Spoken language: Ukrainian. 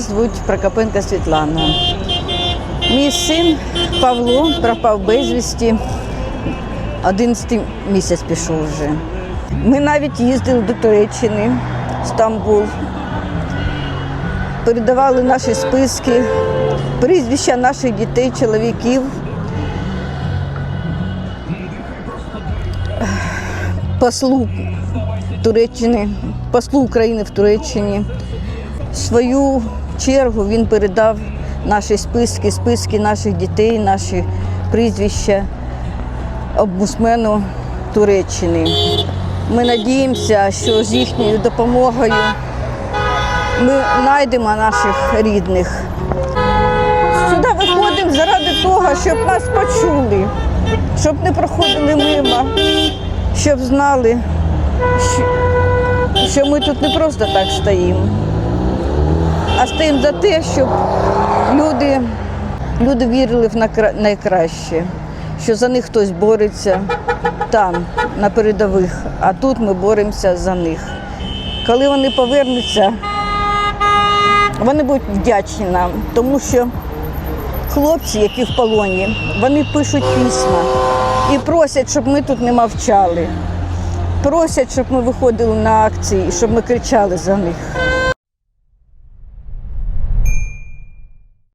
Звуть Прокопенка Світлана. Мій син Павло пропав безвісті. 11 місяць пішов вже. Ми навіть їздили до Туреччини, Стамбул. Передавали наші списки, прізвища наших дітей, чоловіків. Послу Туреччини, послу України в Туреччині. Свою чергу він передав наші списки, списки наших дітей, наші прізвища обмусмену Туреччини. Ми надіємося, що з їхньою допомогою ми знайдемо наших рідних. Сюди виходимо заради того, щоб нас почули, щоб не проходили мимо, щоб знали, що ми тут не просто так стоїмо а стоїмо за те, щоб люди, люди вірили в найкраще, що за них хтось бореться там, на передових, а тут ми боремося за них. Коли вони повернуться, вони будуть вдячні нам, тому що хлопці, які в полоні, вони пишуть письма і просять, щоб ми тут не мовчали. Просять, щоб ми виходили на акції, щоб ми кричали за них.